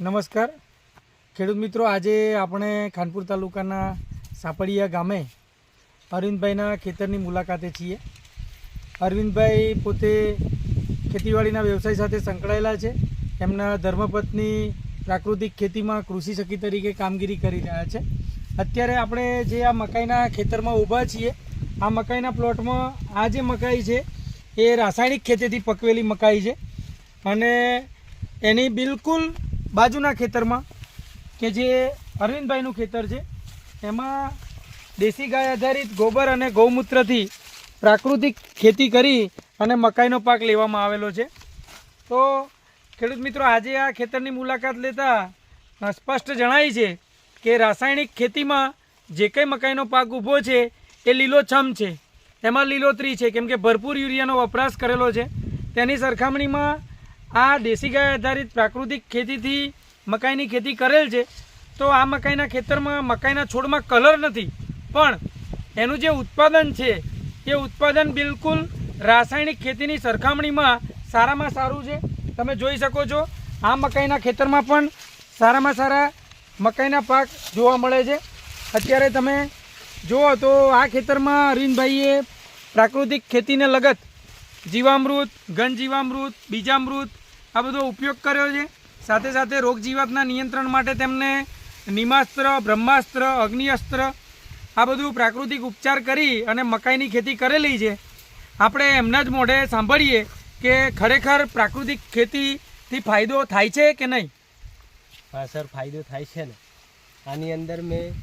નમસ્કાર. ખેડૂત મિત્રો, આજે આપણે ખાનપુર તાલુકાના સાપડિયા ગામે અરવિંદભાઈના ખેતરની મુલાકાતે છીએ. અરવિંદભાઈ પોતે ખેતીવાડીના વ્યવસાય સાથે સંકળાયેલા છે. એમના ધર્મપત્ની પ્રાકૃતિક ખેતીમાં કૃષિ સખી તરીકે કામગીરી કરી રહ્યા છે. અત્યારે આપણે જે આ મકાઈના ખેતરમાં ઊભા છીએ, આ મકાઈના પ્લોટમાં આ જે મકાઈ છે, એ રાસાયણિક ખેતીથી પકવેલી મકાઈ છે. અને એની બિલકુલ બાજુના ખેતરમાં કે જે અરવિંદભાઈનું ખેતર છે, એમાં દેશી ગાય આધારિત ગોબર અને ગૌમૂત્રથી પ્રાકૃતિક ખેતી કરી અને મકાઈનો પાક લેવામાં આવેલો છે. તો ખેડૂત મિત્રો, આજે આ ખેતરની મુલાકાત લેતા સ્પષ્ટ જણાય છે કે રાસાયણિક ખેતીમાં જે કંઈ મકાઈનો પાક ઊભો છે, એ લીલોછમ છે. એમાં લીલોતરી છે, કેમ કે ભરપૂર યુરિયાનો વપરાશ કરેલો છે. તેની સરખામણીમાં આ દેશી ગાય આધારિત પ્રાકૃતિક ખેતીથી મકાઈની ખેતી કરેલ છે. તો આ મકાઈના ખેતરમાં, મકાઈના છોડમાં કલર નથી. પણ એનું જે ઉત્પાદન છે, એ ઉત્પાદન બિલકુલ રાસાયણિક ખેતીની સરખામણીમાં સારામાં સારું છે. તમે જોઈ શકો છો, આ મકાઈના ખેતરમાં પણ સારામાં સારા મકાઈના પાક જોવા મળે છે. અત્યારે તમે જુઓ તો આ ખેતરમાં અરવિંદભાઈએ પ્રાકૃતિક ખેતીને લગત જીવામૃત ઘન જીવામૃત બીજામૃત આ બધો ઉપયોગ કર્યો છે. સાથે સાથે રોગજીવાતના નિયંત્રણ માટે તેમને નિમાસ્ત્ર, બ્રહ્માસ્ત્ર, અગ્નિઅસ્ત્ર આ બધું પ્રાકૃતિક ઉપચાર કરી અને મકાઈની ખેતી કરેલી છે. આપણે એમના જ મોઢે સાંભળીએ કે ખરેખર પ્રાકૃતિક ખેતીથી ફાયદો થાય છે કે નહીં? હા, સર, ફાયદો થાય છે ને. આની અંદર મેં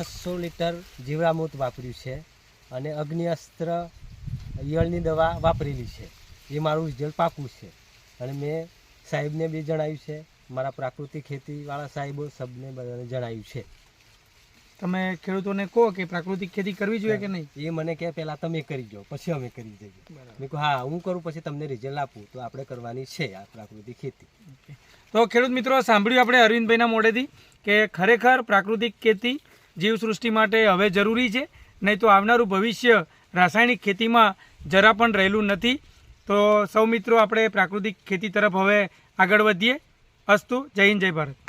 છસો લીટર જીવડામૃત વાપર્યું છે અને અગ્નિ અસ્ત્ર ઈયળની દવા વાપરેલી છે. એ મારું રિઝલ્ટ છે. અને મેં સાહેબને બી જણાવ્યું છે મારા પ્રાકૃતિક ખેતીવાળા સાહેબો સબને બધાને જણાવ્યું છે. તમે ખેડૂતોને કહો કે પ્રાકૃતિક ખેતી કરવી જોઈએ કે નહીં? એ મને કહે પહેલાં તમે કરી જાઓ પછી અમે કરી દઈએ મેં કહું હા હું કરું પછી તમને રિઝલ્ટ આપું તો આપણે કરવાની છે આ પ્રાકૃતિક ખેતી. તો ખેડૂત મિત્રો સાંભળ્યું આપણે અરવિંદભાઈના મોઢેથી કે ખરેખર પ્રાકૃતિક ખેતી જીવસૃષ્ટિ માટે હવે જરૂરી છે નહીં તો આવનારું ભવિષ્ય રાસાયણિક ખેતીમાં જરા પણ રહેલું નથી. તો સૌ મિત્રો, આપણે પ્રાકૃતિક ખેતી તરફ હવે આગળ વધીએ. અસ્તુ, જય હિન્દ, જય ભારત.